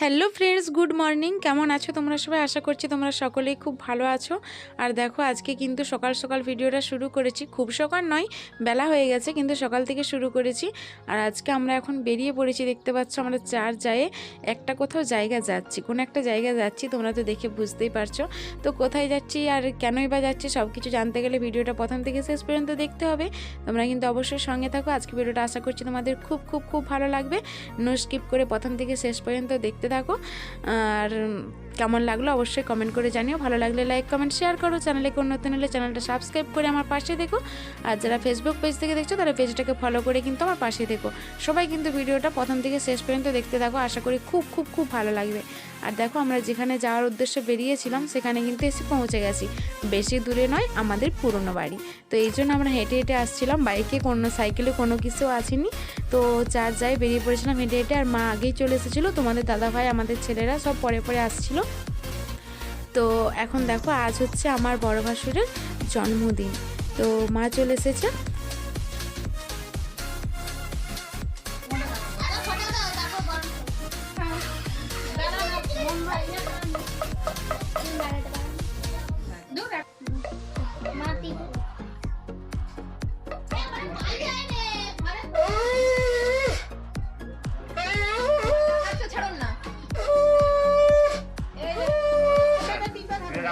Hello friends good morning কেমন আছো তোমরা সবাই? আশা করছি তোমরা সকলেই খুব ভালো আছো। আর দেখো, আজকে কিন্তু সকাল সকাল ভিডিওটা শুরু করেছি। খুব সকাল নয়, বেলা হয়ে গেছে, কিন্তু সকাল থেকে শুরু করেছি। আর আজকে আমরা এখন বেরিয়ে পড়েছি, দেখতে পাচ্ছ আমরা চার যায় একটা কোথাও জায়গা যাচ্ছি। কোন একটা জায়গা যাচ্ছি, তোমরা তো দেখে বুঝতেই পারছ। তো কোথায় যাচ্ছি আর কেনই বা যাচ্ছি সব কিছু জানতে গেলে ভিডিওটা প্রথম থেকে শেষ পর্যন্ত দেখতে হবে। তোমরা কিন্তু অবশ্যই সঙ্গে থাকো। আজকে ভিডিওটা আশা করছি তোমাদের খুব খুব খুব ভালো লাগবে। নো স্কিপ করে প্রথম থেকে শেষ পর্যন্ত দেখতে থাকো। আর কেমন লাগল অবশ্যই কমেন্ট করে জানিও। ভালো লাগলে লাইক কমেন্ট শেয়ার করো। চ্যানেলে কোন নতুন হলে চ্যানেলটা সাবস্ক্রাইব করে আমার পাশে দেখো আর যারা ফেসবুক পেজ থেকে দেখছ, তারা পেজটাকে ফলো করে কিন্তু আমার পাশে দেখো সবাই কিন্তু ভিডিওটা প্রথম থেকে শেষ পর্যন্ত দেখতে থাকো। আশা করি খুব খুব খুব ভালো লাগবে। আর দেখো, আমরা যেখানে যাওয়ার উদ্দেশ্যে বেরিয়েছিলাম, সেখানে কিন্তু এসে পৌঁছে গেছি। বেশি দূরে নয়, আমাদের পুরনো বাড়ি। তো এই জন্য আমরা হেঁটে হেঁটে আসছিলাম। বাইকে কোনো, সাইকেলে কোনো কিছু আসেনি। তো চার যাই বেরিয়ে পড়েছিলাম হেঁটে হেঁটে, আর মা আগেই চলে এসেছিল। তোমাদের দাদা ভাই, আমাদের ছেলেরা সব পরে পরে আসছিল। তো এখন দেখো, আজ হচ্ছে আমার বড় ভাসুরের জন্মদিন। তো মা চলে এসেছে।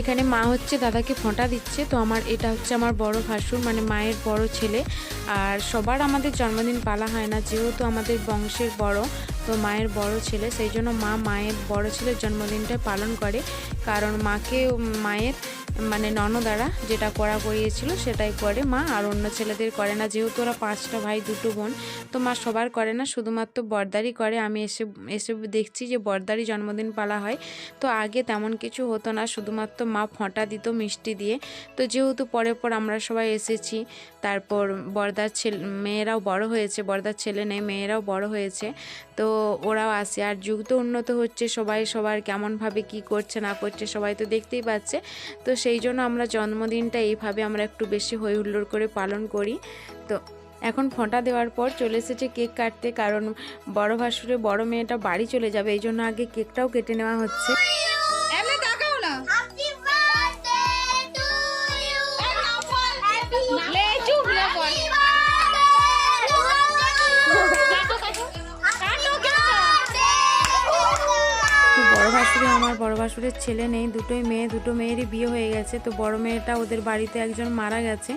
এখানে মা হচ্ছে দাদাকে ফোঁটা দিচ্ছে, তো আমার এটা হচ্ছে আমার বড় ভাসুর মানে মায়ের বড় ছেলে। আর সবার আমাদের জন্মদিন পালা হয় না, যেহেতু আমাদের বংশের বড়, তো মায়ের বড় ছেলে। সেই জন্য মা মায়ের বড় ছেলের জন্মদিনটা পালন করে, কারণ মাকে, মায়ের মানে ননদারা যেটা করা করিয়েছিল সেটাই করে। মা আর অন্য ছেলেদের করে না, যেহেতু ওরা পাঁচটা ভাই, দুটো বোন, তো মা সবার করে না, শুধুমাত্র বর্দারই করে। আমি এসে এসে দেখছি যে বর্দারই জন্মদিন পালা হয়। তো আগে তেমন কিছু হতো না, শুধুমাত্র মা ফোঁটা দিত মিষ্টি দিয়ে। তো যেহেতু পরে পর আমরা সবাই এসেছি, তারপর বর্দার ছেলে, মেয়েরাও বড় হয়েছে, বর্দার ছেলে নেই, মেয়েরাও বড় হয়েছে। তো ওরাও আসে। আর যুগ তো উন্নত হচ্ছে, সবাই সবার কেমনভাবে কি করছে, না করছে, সবাই তো দেখতেই পাচ্ছে। তো সেই জন্য আমরা জন্মদিনটা এইভাবে আমরা একটু বেশি হই হুল্লোড় করে পালন করি। তো এখন ফোঁটা দেওয়ার পর চলে এসেছে কেক কাটতে, কারণ বড় ভাসুরে বড় মেয়েটা বাড়ি চলে যাবে, এই জন্য আগে কেকটাও কেটে নেওয়া হচ্ছে। বড় ভাসুরে আমার বড় ভাসুরের ছেলে নেই, দুটোই মেয়ে, দুটো মেয়েরই বিয়ে হয়ে গেছে। তো বড় মেয়েটা ওদের বাড়িতে একজন মারা গেছে।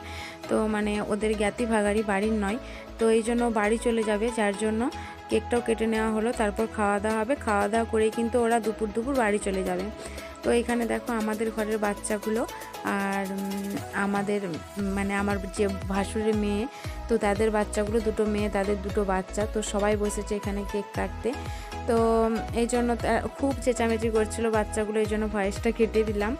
তো মানে ওদের জ্ঞাতি ভাগাড়ি বাড়ির নয়। তো এই জন্য বাড়ি চলে যাবে, যার জন্য কেকটাও কেটে নেওয়া হলো, তারপর খাওয়া দাওয়া হবে। খাওয়া দাওয়া করেই কিন্তু ওরা দুপুর দুপুর বাড়ি চলে যাবে। তো এখানে দেখো আমাদের ঘরের বাচ্চাগুলো আর আমাদের মানে আমার যে ভাসুরের মেয়ে, তো তাদের বাচ্চাগুলো দুটো মেয়ে, তাদের দুটো বাচ্চা। তো সবাই বসেছে এখানে কেক কাটতে। তো এই জন্য খুব চেঁচামেচি করছিল বাচ্চাগুলো এই জন্য ভয়েসটা কেটে দিলাম।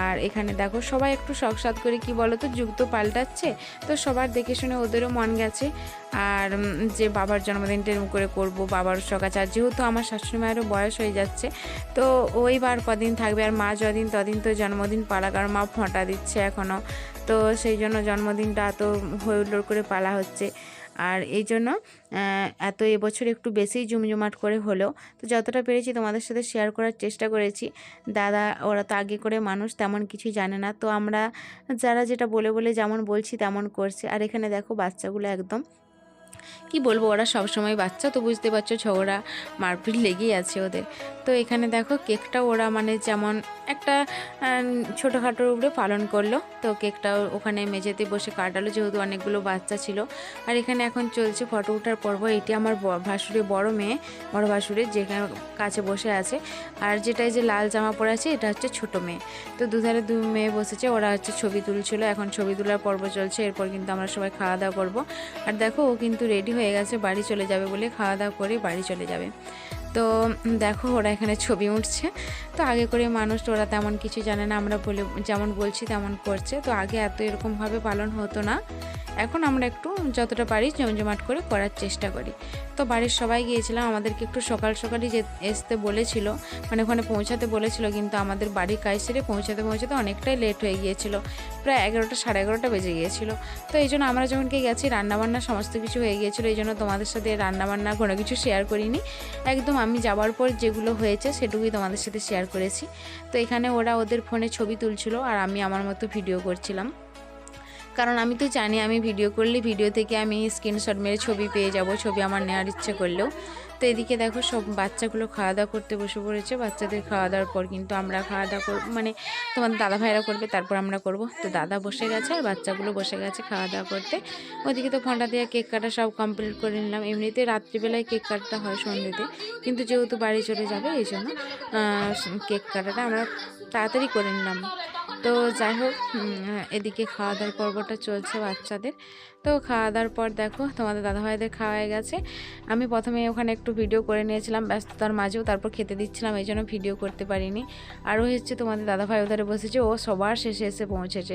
আর এখানে দেখো, সবাই একটু শখসাদ করে কি বলো তো যুগ তো পাল্টাচ্ছে। তো সবার দেখে শুনে ওদেরও মন গেছে। আর যে বাবার জন্মদিনটা এরকম করে করব বাবার শখ আছে। আর যেহেতু আমার শাশুড়ি মায়েরও বয়স হয়ে যাচ্ছে, তো ওই বার কদিন থাকবে আর মা যদিন তদিন তো জন্মদিন পালা, কারণ মা ফোঁটা দিচ্ছে এখনও তো সেই জন্য জন্মদিনটা এত হুল্লোড় করে পালা হচ্ছে। আর এই জন্য এত এবছর একটু বেশিই জমজমাট করে হলেও, তো যতটা পেরেছি তোমাদের সাথে শেয়ার করার চেষ্টা করেছি। দাদা, ওরা তো আগে করে মানুষ, তেমন কিছুই জানে না। তো আমরা যারা যেটা বলে বলে যেমন বলছি তেমন করছে। আর এখানে দেখো বাচ্চাগুলো একদম, কি বলব, ওরা সবসময় বাচ্চা, তো বুঝতে পারছ ঝগড়া মারপিট লেগেই আছে ওদের। তো এখানে দেখো কেকটা ওরা মানে যেমন একটা ছোটোখাটোর উপরে পালন করল। তো কেকটা ওখানে মেঝেতে বসে কাটালো, যেহেতু অনেকগুলো বাচ্চা ছিল। আর এখানে এখন চলছে ফটো ওঠার পর্ব। এটি আমার ভাসুরের বড় মেয়ে, বড় ভাসুরের যেখানে কাছে বসে আছে। আর যেটা যে লাল জামা পরে আছে, এটা হচ্ছে ছোট মেয়ে। তো দুধারে দু মেয়ে বসেছে, ওরা হচ্ছে ছবি তুলছিল। এখন ছবি তোলার পর্ব চলছে, এরপর কিন্তু আমরা সবাই খাওয়া দাওয়া করব। আর দেখো ও কিন্তু রেডি হয়ে গেছে, বাড়ি চলে যাবে বলে খাওয়া দাওয়া করে বাড়ি চলে যাবে। তো দেখো ওরা এখানে ছবি উঠছে। তো আগে করে মানুষ ওরা তেমন কিছু জানে না, আমরা বলে, যেমন বলছি তেমন করছে। তো আগে এত এরকমভাবে পালন হতো না। এখন আমরা একটু যতটা পারি জমজমাট করে করার চেষ্টা করি। তো বাড়ির সবাই গিয়েছিলাম, আমাদেরকে একটু সকাল সকালই যে আসতে বলেছিল মানে ওখানে পৌঁছাতে বলেছিল, কিন্তু আমাদের বাড়ির কাজ সেরে পৌঁছাতে পৌঁছাতে অনেকটাই লেট হয়ে গিয়েছিল। প্রায় এগারোটা, সাড়ে এগারোটা বেজে গিয়েছিল। তো এই জন্য আমরা যখন কি গেছি, রান্নাবান্না সমস্ত কিছু হয়ে গিয়েছিল, এই জন্য তোমাদের সাথে রান্নাবান্না কোনো কিছু শেয়ার করিনি। একদম আমি যাওয়ার পর যেগুলো হয়েছে সেটুকুই তোমাদের সাথে শেয়ার করেছি। তো এখানে ওরা ওদের ফোনে ছবি তুলছিল আর আমি আমার মতো ভিডিও করছিলাম। কারণ আমি তো জানি আমি ভিডিও করলে ভিডিও থেকে আমি স্ক্রিনশট মেরে ছবি পেয়ে যাব, ছবি আমার নেওয়ার ইচ্ছে করলেও। তো এদিকে দেখো সব বাচ্চাগুলো খাওয়া দাওয়া করতে বসে পড়েছে। বাচ্চাদের খাওয়া দাওয়ার পর কিন্তু আমরা খাওয়া দাওয়া করব মানে তোমাদের দাদা ভাইরা করবে, তারপর আমরা করব। তো দাদা বসে গেছে আর বাচ্চাগুলো বসে গেছে খাওয়া দাওয়া করতে। ওদিকে তো ফোনটা দিয়ে কেক কাটা সব কমপ্লিট করে নিলাম। এমনিতে রাত্রিবেলায় কেক কাটতে হয় সন্ধ্যেতে। কিন্তু যেহেতু বাড়ি চলে যাবে এই জন্য কেক কাটাটা আমরা তাড়াতাড়ি করে নিলাম। তো যাই হোক এদিকে খাওয়া দাওয়ার পর্বটা চলছে বাচ্চাদের। তো খাওয়া দাওয়ার পর দেখো, তোমাদের দাদাভাইদের খাওয়া হয়ে গেছে। আমি প্রথমে ওখানে একটু ভিডিও করে নিয়েছিলাম, ব্যস্ততার মাঝেও তারপর খেতে দিচ্ছিলাম, এই জন্য ভিডিও করতে পারিনি। আরও হচ্ছে তোমাদের দাদাভাই ওধারে বসেছে, ও সবার শেষে এসে পৌঁছেছে।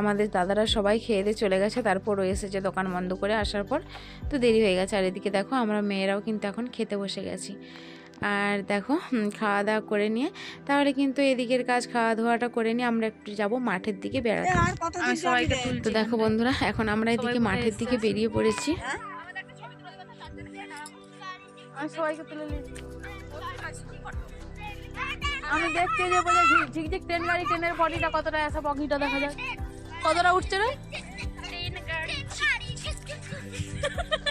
আমাদের দাদারা সবাই খেয়ে দিয়ে চলে গেছে, তারপর ও এসেছে দোকান বন্ধ করে আসার পর। তো দেরি হয়ে গেছে, আর এদিকে দেখো, আমরা মেয়েরাও কিন্তু এখন খেতে বসে গেছি। আর দেখো খাওয়া দাওয়া করে নিয়ে তাহলে কিন্তু এদিকের কাজ খাওয়া দাওয়াটা করে নিয়ে আমরা একটু যাব মাঠের দিকে বেড়াতে। তো দেখো বন্ধুরা এখন আমরা এদিকে মাঠের দিকে বেরিয়ে পড়েছি। আমি সবাইকে তুলে আমি দেখতে যে বলে ঝিকঝিক ট্রেন গাড়ি ট্রেনের বডিটা কতটা আছে বগিটা দেখা যায় কতটা উঠছে রে? সরষে জমি না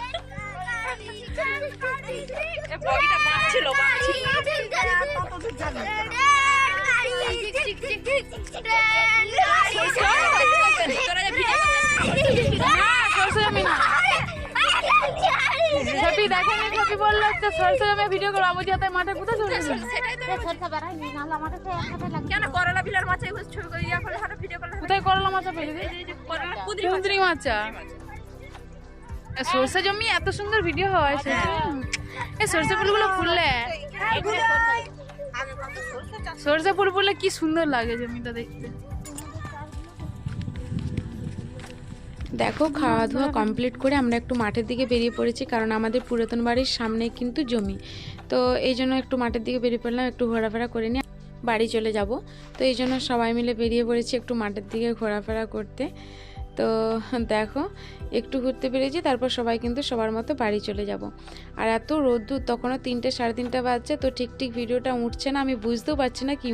ছবি দেখেনি ছবি বলল তো সরষে জমি ভিডিও করব বুঝি হাতে মাঠে কোথায় কেন করলা বিলার মাছ ছবি করে করলে হাতে ভিডিও করলে কোথায় করলা মাছা পেলি? করলা কুদরি মাছা। সরষে জমি এত সুন্দর ভিডিও হয় সরষে এই সরষে ফুলগুলো ফুললে? সরষে ফুল ফুললে কি সুন্দর লাগে জমিটা দেখতে? দেখো খাওয়া দাওয়া কমপ্লিট করে আমরা একটু মাঠের দিকে বেরিয়ে পড়েছি কারণ আমাদের পুরাতন বাড়ির সামনে কিন্তু জমি। তো এই জন্য একটু মাঠের দিকে বেরিয়ে পড়লাম একটু ঘোরাফেরা করে নিয়ে বাড়ি চলে যাব। তো এই জন্য সবাই মিলে বেরিয়ে পড়েছি একটু মাঠের দিকে ঘোরাফেরা করতে। তো দেখো, একটু ঘুরতে পেরেছি, তারপর সবাই কিন্তু সবার মতো বাড়ি চলে যাব। আর এত রোদ্দুর, তখনও তিনটে সাড়ে তিনটে বাজছে, তো ঠিক ঠিক ভিডিওটা উঠছে না, আমি বুঝতেও পারছি না কি